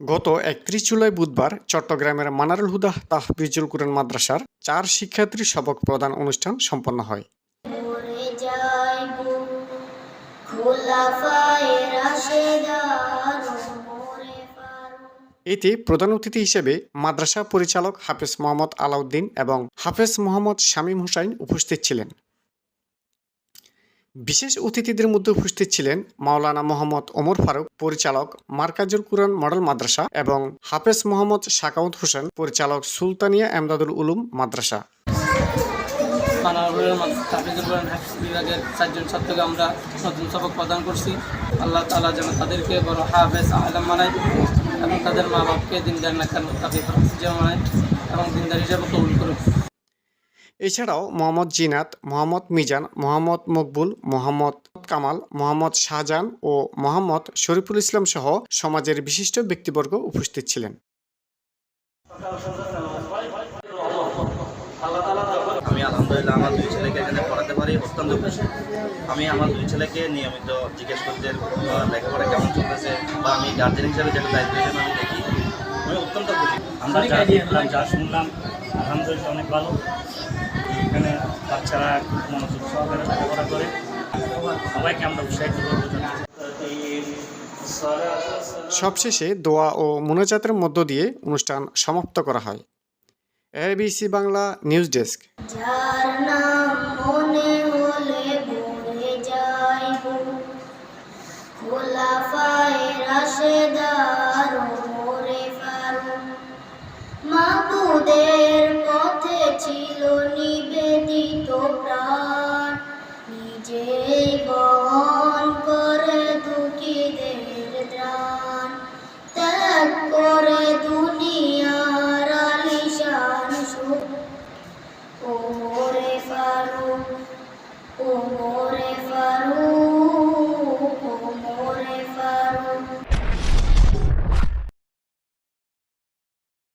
গত একত্রিশ জুলাই বুধবার চট্টগ্রামের মানারুল হুদা তাহবিজুল কুরন মাদ্রাসার চার শিক্ষার্থী সবক প্রদান অনুষ্ঠান সম্পন্ন হয়। এতে প্রধান অতিথি হিসেবে মাদ্রাসা পরিচালক হাফেজ মোহাম্মদ আলাউদ্দিন এবং হাফেজ মোহাম্মদ শামীম হোসাইন উপস্থিত ছিলেন। বিশেষ অতিথিদের মধ্যে উপস্থিত ছিলেন মাওলানা মোহাম্মদ ওমর ফারুক, পরিচালক মার্কাজুল কুরআন মডেল মাদ্রাসা এবং হাফেজ মোহাম্মদ শাকাউত হোসেন, পরিচালক সুলতানিয়া এমদাদুল উলুম মাদ্রাসা। আমরা নতুন সবক প্রদান করছি। আল্লাহ তালা যেন তাদেরকে বড় হাফেজ আলম মানায় এবং তাদের মা বাপকে দিনদার নাকার যেমন মানায় এবং দিনদার হিসেবে কবুল করুক। এছাড়াও মোহাম্মদ জিনাত মোহাম্মদ মিজান মোহাম্মদ মকবুল মোহাম্মদ কামাল মোহাম্মদ শাহজাহান ও মোহাম্মদ শরীফুল ইসলাম সহ সমাজের বিশিষ্ট ব্যক্তিবর্গ উপস্থিত ছিলেন। আমি আলহামদুলিল্লাহ আমার দুই ছেলেকে এখানে পারি অত্যন্ত খুশি। আমি আমার দুই ছেলেকে নিয়মিত জিজ্ঞেস করি যে লেখাপড়া কেমন চলতেছে? বা আমি গার্জেন হিসেবে যেটা দায়িত্ব হিসেবে আমি দেখি আমি অত্যন্ত খুশি। আমরা যা দেখলাম যা শুনলাম আলহামদুলিল্লাহ অনেক ভালো। এখানে বাচ্চারা খুব মনোযোগ সহকারে লেখাপড়া করে। সবাইকে আমরা উৎসাহিত করব সবশেষে দোয়া ও মোনাজাতের মধ্য দিয়ে অনুষ্ঠান সমাপ্ত করা হয়। এবিসি বাংলা নিউজ ডেস্ক যার নাম মনে হলে ভরে যাইব। খোলাফায়ে রাশেদার